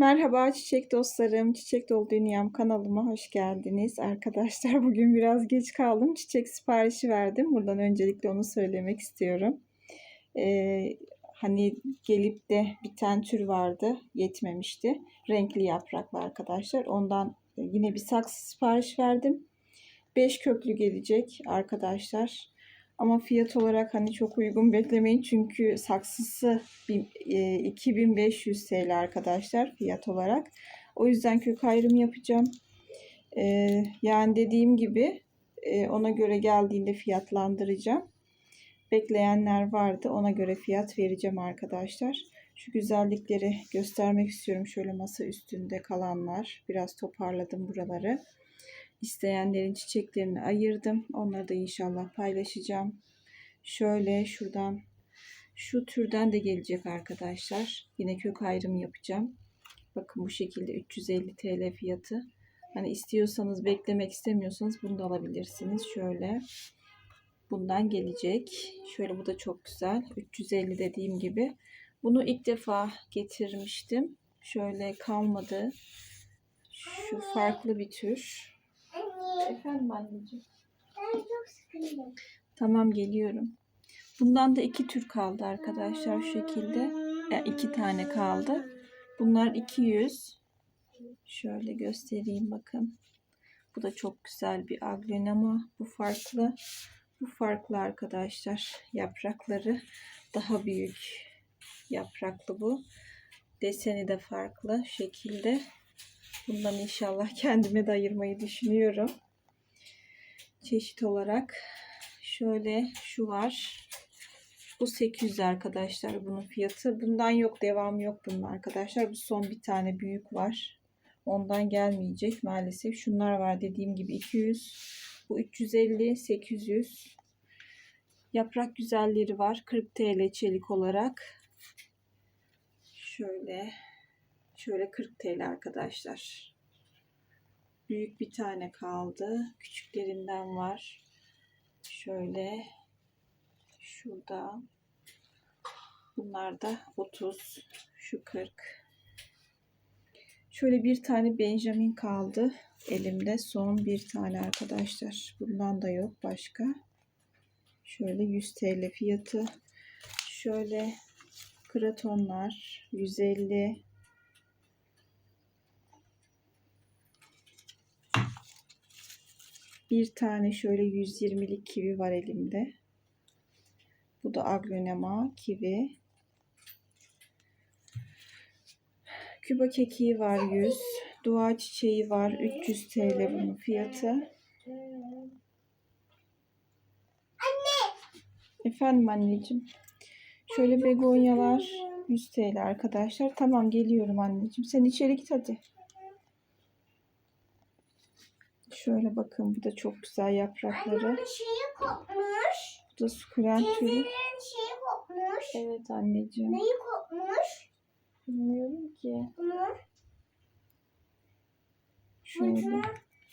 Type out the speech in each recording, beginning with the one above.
Merhaba çiçek dostlarım, Çiçek Dolu Dünyam kanalıma hoş geldiniz. Arkadaşlar bugün biraz geç kaldım. Çiçek siparişi verdim. Buradan öncelikle onu söylemek istiyorum. Ee, hani gelip de biten tür vardı, yetmemişti. Renkli yapraklı arkadaşlar. Ondan yine bir saksı sipariş verdim. 5 köklü gelecek arkadaşlar. Ama fiyat olarak hani çok uygun beklemeyin çünkü saksısı bin- e, 2500 TL arkadaşlar fiyat olarak. O yüzden kök ayrım yapacağım. E, yani dediğim gibi e, ona göre geldiğinde fiyatlandıracağım. Bekleyenler vardı ona göre fiyat vereceğim arkadaşlar. Şu güzellikleri göstermek istiyorum. Şöyle masa üstünde kalanlar. Biraz toparladım buraları. İsteyenlerin çiçeklerini ayırdım. Onları da inşallah paylaşacağım. Şöyle şuradan şu türden de gelecek arkadaşlar. Yine kök ayrımı yapacağım. Bakın bu şekilde 350 TL fiyatı. Hani istiyorsanız beklemek istemiyorsanız bunu da alabilirsiniz. Şöyle bundan gelecek. Şöyle bu da çok güzel. 350 dediğim gibi. Bunu ilk defa getirmiştim. Şöyle kalmadı. Şu farklı bir tür. Efendim anneciğim. ben çok sıkıldım. Tamam geliyorum. Bundan da iki tür kaldı arkadaşlar şu şekilde. E, iki tane kaldı. Bunlar 200. Şöyle göstereyim bakın. Bu da çok güzel bir aglonema. Bu farklı. Bu farklı arkadaşlar. Yaprakları daha büyük yapraklı bu. Deseni de farklı şekilde. Bundan inşallah kendime de ayırmayı düşünüyorum. Çeşit olarak şöyle şu var. Bu 800 arkadaşlar bunun fiyatı. Bundan yok devam yok bunun arkadaşlar. Bu son bir tane büyük var. Ondan gelmeyecek maalesef. Şunlar var dediğim gibi 200. Bu 350 800. Yaprak güzelleri var. 40 TL çelik olarak. Şöyle şöyle 40 TL arkadaşlar. Büyük bir tane kaldı. Küçüklerinden var. Şöyle şurada. Bunlar da 30. Şu 40. Şöyle bir tane Benjamin kaldı elimde. Son bir tane arkadaşlar. Bundan da yok başka. Şöyle 100 TL fiyatı. Şöyle kratonlar 150. Bir tane şöyle 120'lik kivi var elimde. Bu da aglonema kivi. Küba kekiği var 100. Dua çiçeği var 300 TL bunun fiyatı. Efendim anneciğim. Şöyle begonyalar 100 TL arkadaşlar. Tamam geliyorum anneciğim. Sen içeri git hadi. Şöyle bakın bu da çok güzel yaprakları. Anne şeyi kopmuş. Bu da sukulent türü. Şeyi kopmuş. Evet anneciğim. Neyi kopmuş? Bilmiyorum ki. Bunu Şöyle. fırtına,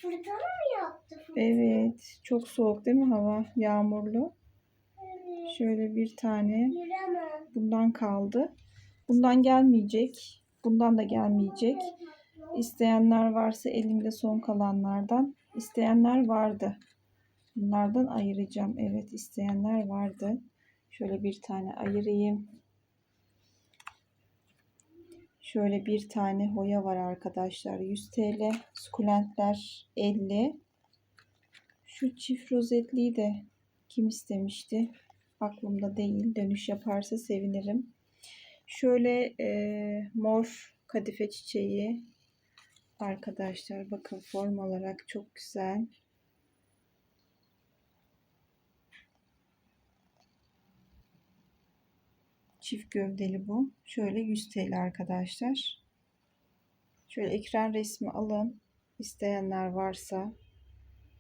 fırtına mı yaptı? Fırtına? Evet. Çok soğuk değil mi hava? Yağmurlu. Evet. Şöyle bir tane Yüremem. bundan kaldı. Bundan gelmeyecek. Bundan da gelmeyecek. İsteyenler varsa elimde son kalanlardan. İsteyenler vardı. Bunlardan ayıracağım. Evet isteyenler vardı. Şöyle bir tane ayırayım. Şöyle bir tane hoya var arkadaşlar. 100 TL. Sukulentler 50. Şu çift rozetliyi de kim istemişti? Aklımda değil. Dönüş yaparsa sevinirim. Şöyle e, mor kadife çiçeği arkadaşlar. Bakın form olarak çok güzel. Çift gövdeli bu. Şöyle 100 TL arkadaşlar. Şöyle ekran resmi alın. İsteyenler varsa.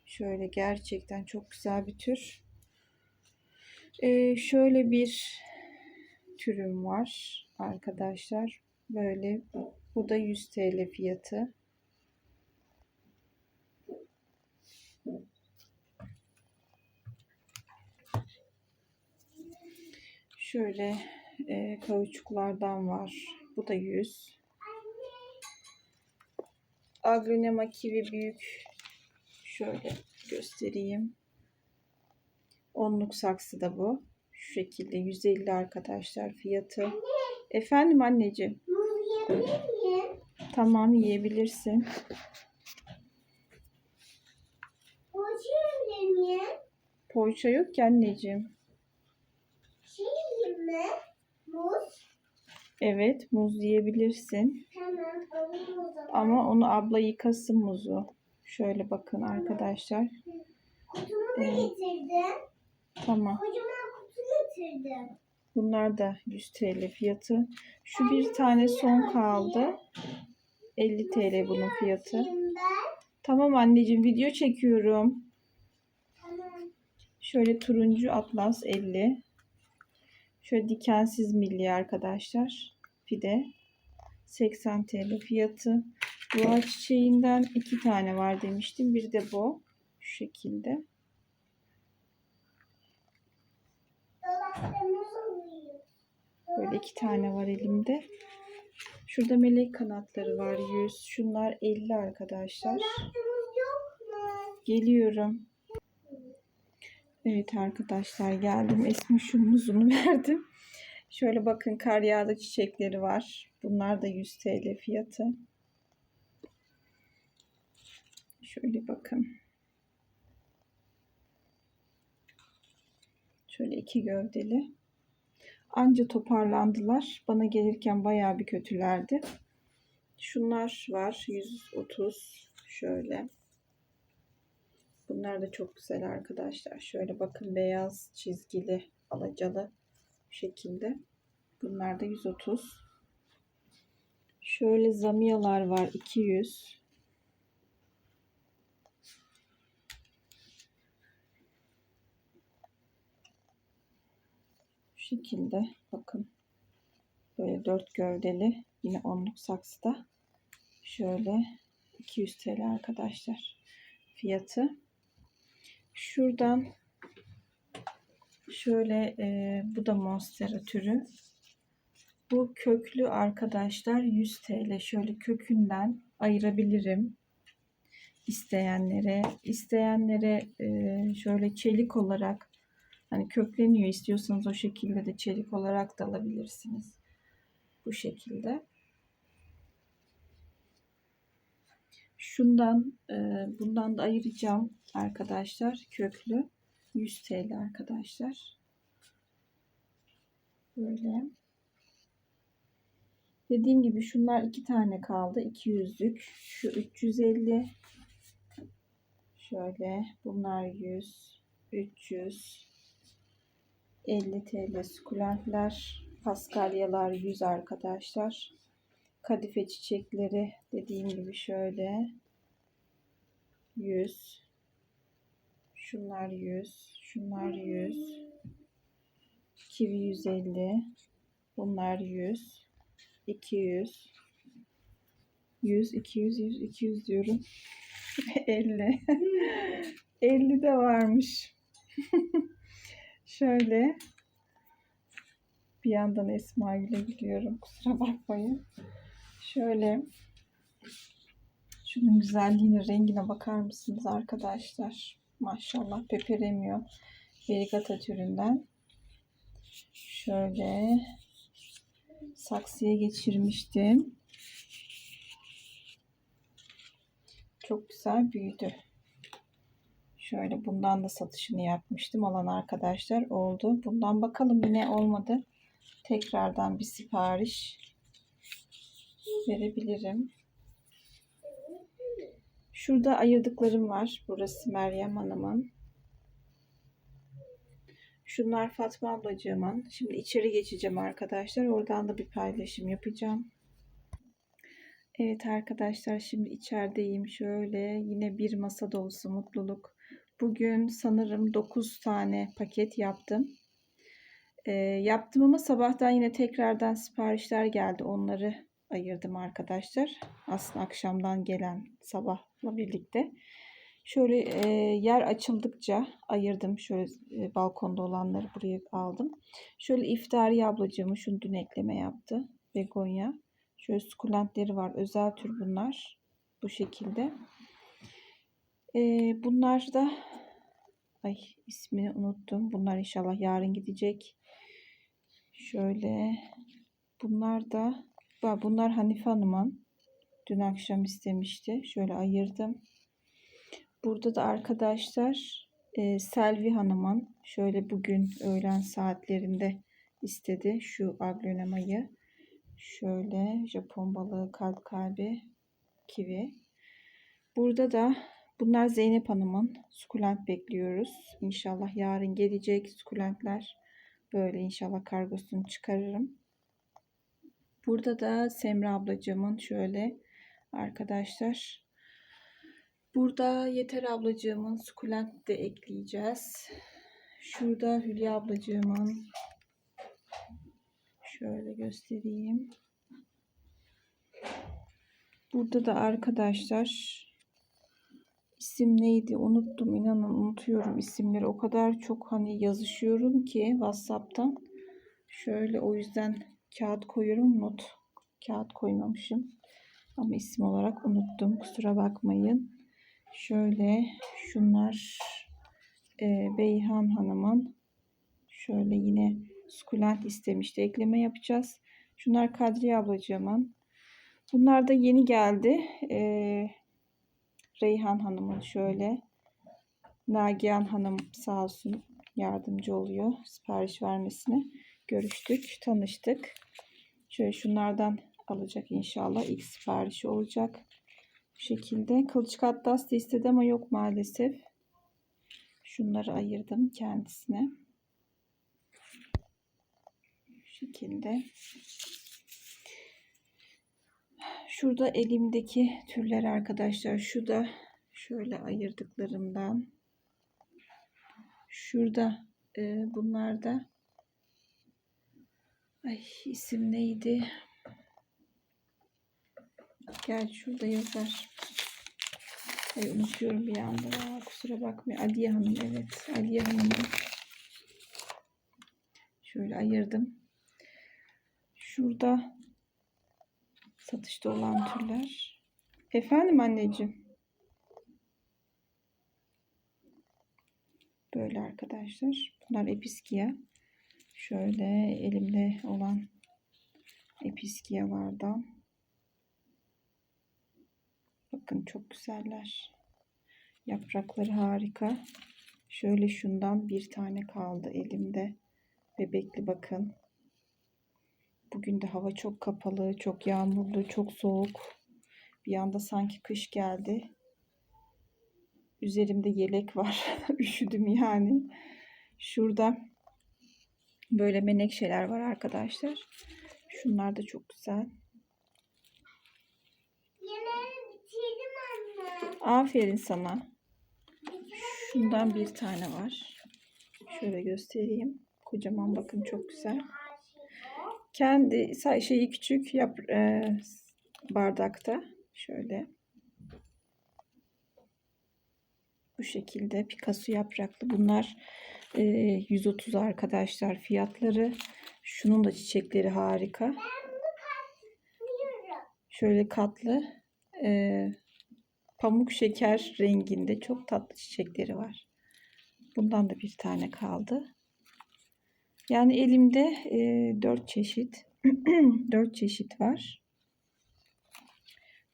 Şöyle gerçekten çok güzel bir tür. Ee, şöyle bir türüm var arkadaşlar. Böyle bu da 100 TL fiyatı. Şöyle e, kauçuklardan var. Bu da 100. Aglonema kivi büyük. Şöyle göstereyim. Onluk saksı da bu. Şu şekilde 150 arkadaşlar fiyatı. Efendim anneciğim. Tamam yiyebilirsin. Poğaça yok ki anneciğim. Şey yiyeyim mi? Muz. Evet muz yiyebilirsin. Ama onu abla yıkasın muzu. Şöyle bakın arkadaşlar. Kutumu da Evet. getirdim. Tamam. Kocaman kutu getirdim. Bunlar da 100 TL fiyatı. Şu bir tane son kaldı. 50 TL bunun fiyatı. Tamam anneciğim video çekiyorum. Tamam. Şöyle turuncu atlas 50. Şöyle dikensiz milli arkadaşlar. Fide 80 TL fiyatı. Doğa çiçeğinden iki tane var demiştim. Bir de bu. Şu şekilde. Böyle iki tane var elimde. Şurada melek kanatları var 100. Şunlar 50 arkadaşlar. Geliyorum. Evet arkadaşlar geldim. Esma şu muzunu verdim. Şöyle bakın kar yağdı çiçekleri var. Bunlar da 100 TL fiyatı. Şöyle bakın. Şöyle iki gövdeli. Anca toparlandılar. Bana gelirken bayağı bir kötülerdi. Şunlar var. 130 şöyle. Bunlar da çok güzel arkadaşlar. Şöyle bakın beyaz çizgili alacalı şekilde. Bunlar da 130. Şöyle zamiyalar var 200. Bu şekilde bakın. Böyle dört gövdeli yine onluk saksıda. Şöyle 200 TL arkadaşlar fiyatı. Şuradan şöyle e, bu da monstera türü. Bu köklü arkadaşlar 100 TL. Şöyle kökünden ayırabilirim isteyenlere. İsteyenlere e, şöyle çelik olarak hani kökleniyor istiyorsanız o şekilde de çelik olarak da alabilirsiniz. Bu şekilde. Şundan e, bundan da ayıracağım arkadaşlar köklü 100 TL arkadaşlar. Böyle. Dediğim gibi şunlar iki tane kaldı. 200'lük. Şu 350. Şöyle bunlar 100, 300, 50 TL sukulentler, paskalyalar 100 arkadaşlar. Kadife çiçekleri dediğim gibi şöyle. 100 şunlar 100 şunlar 100 kivi 150 bunlar 100 200 100 200 100 200 diyorum. 50 50 de varmış. Şöyle. Bir yandan Esma Gül'e gülüyorum. Kusura bakmayın Şöyle şunun güzelliğine, rengine bakar mısınız arkadaşlar? Maşallah peperemiyor. Verigata türünden. Şöyle saksıya geçirmiştim. Çok güzel büyüdü. Şöyle bundan da satışını yapmıştım. Alan arkadaşlar oldu. Bundan bakalım yine olmadı. Tekrardan bir sipariş verebilirim. Şurada ayırdıklarım var. Burası Meryem Hanım'ın. Şunlar Fatma ablacığımın. Şimdi içeri geçeceğim arkadaşlar. Oradan da bir paylaşım yapacağım. Evet arkadaşlar şimdi içerideyim. Şöyle yine bir masa dolusu mutluluk. Bugün sanırım 9 tane paket yaptım. Ee, yaptım ama sabahtan yine tekrardan siparişler geldi. Onları ayırdım arkadaşlar. Aslında akşamdan gelen sabahla birlikte. Şöyle e, yer açıldıkça ayırdım. Şöyle e, balkonda olanları buraya aldım. Şöyle iftari ablacığımı şunu dün ekleme yaptı. Begonya. Şöyle sukulentleri var. Özel tür bunlar. Bu şekilde. Ee, bunlar da ay ismini unuttum. Bunlar inşallah yarın gidecek. Şöyle bunlar da bunlar Hanife Hanım'ın. Dün akşam istemişti. Şöyle ayırdım. Burada da arkadaşlar e, Selvi Hanım'ın şöyle bugün öğlen saatlerinde istedi şu aglonemayı. Şöyle Japon balığı, kalp kalbi, kivi. Burada da bunlar Zeynep Hanım'ın sukulent bekliyoruz. İnşallah yarın gelecek sukulentler. Böyle inşallah kargosunu çıkarırım. Burada da Semra ablacığımın şöyle arkadaşlar. Burada Yeter ablacığımın sukulent de ekleyeceğiz. Şurada Hülya ablacığımın şöyle göstereyim. Burada da arkadaşlar isim neydi unuttum inanın unutuyorum isimleri o kadar çok hani yazışıyorum ki Whatsapp'tan şöyle o yüzden kağıt koyuyorum not. Kağıt koymamışım. Ama isim olarak unuttum kusura bakmayın. Şöyle şunlar e, Beyhan Hanım'ın. Şöyle yine sukulent istemişti. Ekleme yapacağız. Şunlar Kadriye ablacığımın. Bunlar da yeni geldi. E, Reyhan Hanım'ın şöyle. Nagihan Hanım sağ olsun yardımcı oluyor sipariş vermesine görüştük tanıştık Şöyle şunlardan alacak inşallah. İlk siparişi olacak. Bu şekilde. Kılıç katlas da istedi ama yok maalesef. Şunları ayırdım kendisine. Bu şekilde. Şurada elimdeki türler arkadaşlar. Şu da şöyle ayırdıklarımdan. Şurada e, bunlar da Ay isim neydi? Gel şurada yazar. Ay unutuyorum bir anda. Aa, kusura bakmayın. Aliye Hanım evet. Aliye Hanım'ın. Şöyle ayırdım. Şurada satışta olan türler. Efendim anneciğim. Böyle arkadaşlar. Bunlar episkiya. Şöyle elimde olan episkiyalardan. Bakın çok güzeller. Yaprakları harika. Şöyle şundan bir tane kaldı elimde. Bebekli bakın. Bugün de hava çok kapalı, çok yağmurlu, çok soğuk. Bir anda sanki kış geldi. Üzerimde yelek var. Üşüdüm yani. Şurada Böyle menekşeler var arkadaşlar. Şunlar da çok güzel. Aferin sana. Şundan bir tane var. Şöyle göstereyim. Kocaman bakın çok güzel. Kendi şeyi küçük yap e, bardakta. Şöyle. Bu şekilde Picasso yapraklı. Bunlar e, 130 arkadaşlar fiyatları. Şunun da çiçekleri harika. Şöyle katlı e, pamuk şeker renginde çok tatlı çiçekleri var. Bundan da bir tane kaldı. Yani elimde e, 4 çeşit 4 çeşit var.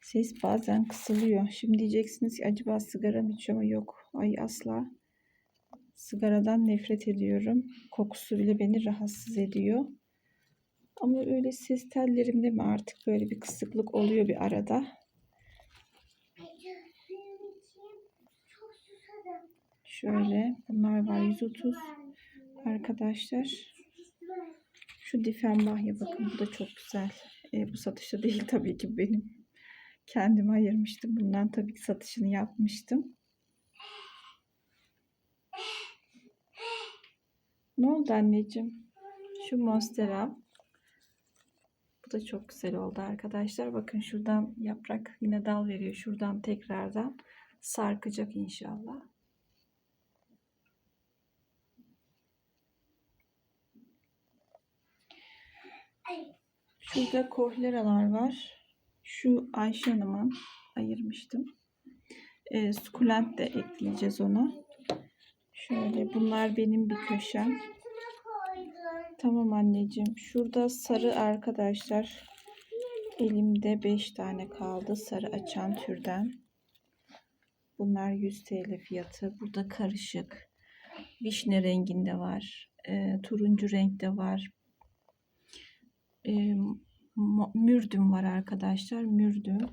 Ses bazen kısılıyor. Şimdi diyeceksiniz ki acaba sigara mı içiyor ama yok. Ay asla. Sigaradan nefret ediyorum. Kokusu bile beni rahatsız ediyor. Ama öyle ses tellerimde mi artık böyle bir kısıklık oluyor bir arada. Şöyle bunlar var 130 arkadaşlar. Şu Difenbahya bakın bu da çok güzel. E, bu satışta değil tabii ki benim. Kendime ayırmıştım. Bundan tabii ki satışını yapmıştım. Ne oldu anneciğim? Şu Monstera. Bu da çok güzel oldu arkadaşlar. Bakın şuradan yaprak yine dal veriyor. Şuradan tekrardan sarkacak inşallah. Şurada kohleralar var. Şu Ayşe Hanım'ın ayırmıştım. E, sukulent de ekleyeceğiz ona. Şöyle bunlar benim bir köşem. Tamam anneciğim. Şurada sarı arkadaşlar. Elimde 5 tane kaldı sarı açan türden. Bunlar 100 TL fiyatı. Burada karışık. Vişne renginde var. e, turuncu renkte var. E, mürdüm var arkadaşlar. Mürdüm.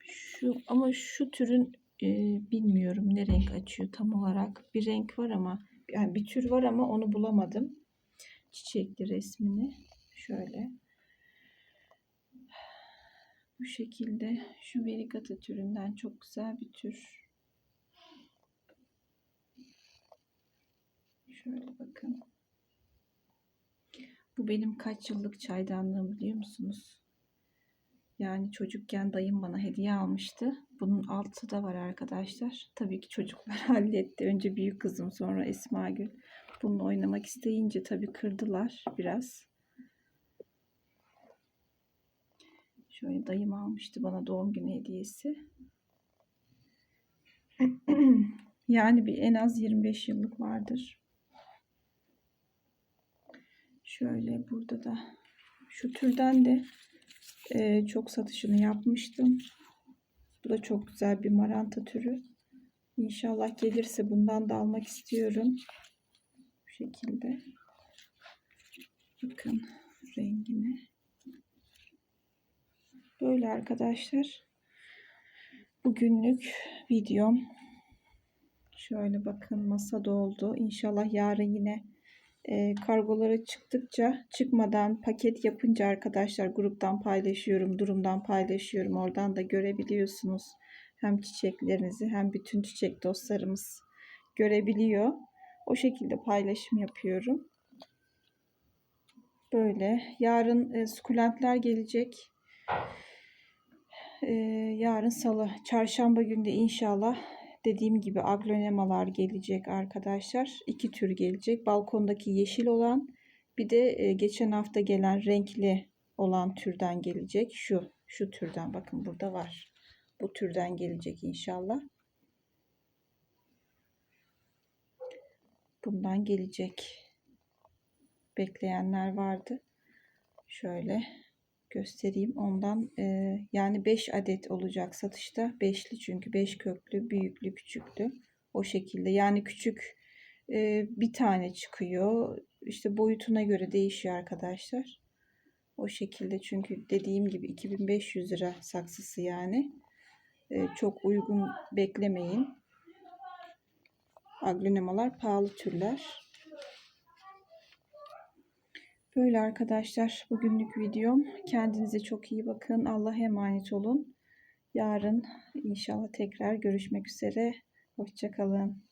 Şu ama şu türün e, bilmiyorum ne renk açıyor tam olarak. Bir renk var ama yani bir tür var ama onu bulamadım. Çiçekli resmini şöyle. Bu şekilde şu verigata türünden çok güzel bir tür. Şöyle bakın. Bu benim kaç yıllık çaydanlığım biliyor musunuz? Yani çocukken dayım bana hediye almıştı. Bunun altı da var arkadaşlar. Tabii ki çocuklar halletti. Önce büyük kızım sonra Esma Gül. Bununla oynamak isteyince tabii kırdılar biraz. Şöyle dayım almıştı bana doğum günü hediyesi. Yani bir en az 25 yıllık vardır. Şöyle burada da şu türden de e, çok satışını yapmıştım. Bu da çok güzel bir maranta türü. İnşallah gelirse bundan da almak istiyorum. Bu şekilde. Bakın rengine. Böyle arkadaşlar. Bugünlük videom. Şöyle bakın masa doldu. İnşallah yarın yine e, kargolara çıktıkça çıkmadan paket yapınca arkadaşlar gruptan paylaşıyorum, durumdan paylaşıyorum. Oradan da görebiliyorsunuz. Hem çiçeklerinizi hem bütün çiçek dostlarımız görebiliyor. O şekilde paylaşım yapıyorum. Böyle. Yarın e, sukulentler gelecek. E, yarın salı. Çarşamba günü de inşallah dediğim gibi aglonemalar gelecek arkadaşlar. İki tür gelecek. Balkondaki yeşil olan bir de e, geçen hafta gelen renkli olan türden gelecek. Şu şu türden bakın burada var. Bu türden gelecek inşallah. Bundan gelecek. Bekleyenler vardı. Şöyle göstereyim. Ondan e, yani 5 adet olacak satışta. Beşli çünkü 5 köklü, büyüklü, küçüklü. O şekilde. Yani küçük e, bir tane çıkıyor. İşte boyutuna göre değişiyor arkadaşlar. O şekilde çünkü dediğim gibi 2500 lira saksısı yani. E, çok uygun beklemeyin. Aglonemalar pahalı türler. Böyle arkadaşlar bugünlük videom. Kendinize çok iyi bakın. Allah'a emanet olun. Yarın inşallah tekrar görüşmek üzere. Hoşçakalın.